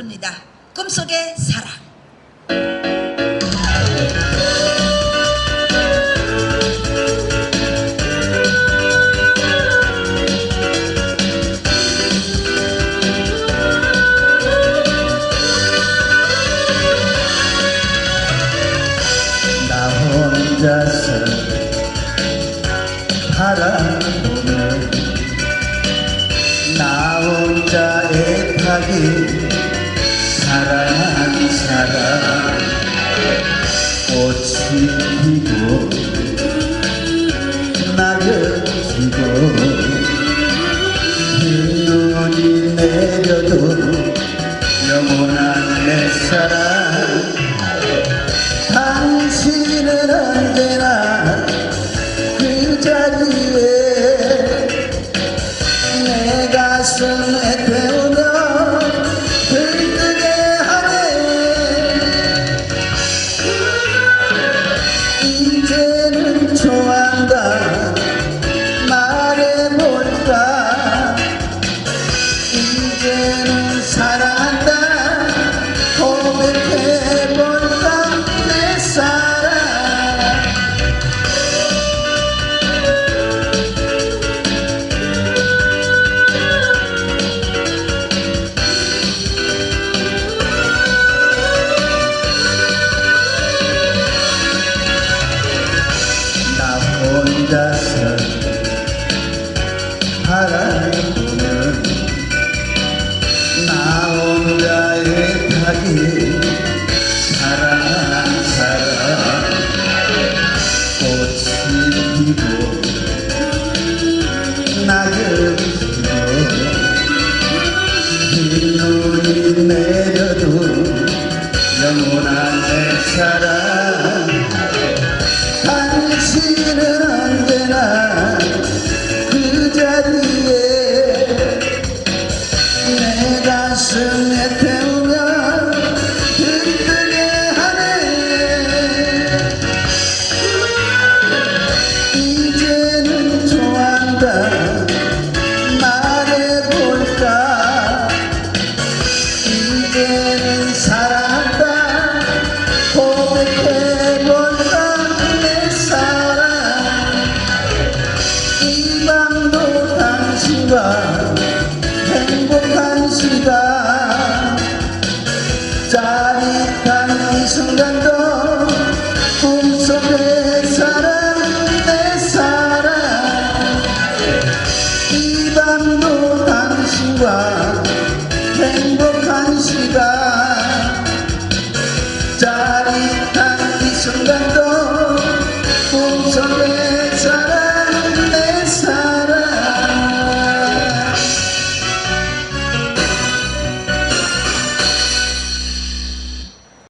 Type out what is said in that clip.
부릅니다. 꿈속의 사랑. 바라보면 나 혼자 애타게 피고 낙엽 지고 흰 눈이 내려도 영원한 내 사랑 꽃이 피고 낙엽이 흰 눈이 내려도 영원한 내 사랑 짜릿한 이 순간도 꿈속의 사랑 내 사랑. 이 밤도 당신과 행복한 시간. 짜릿한 이 순간도 꿈속의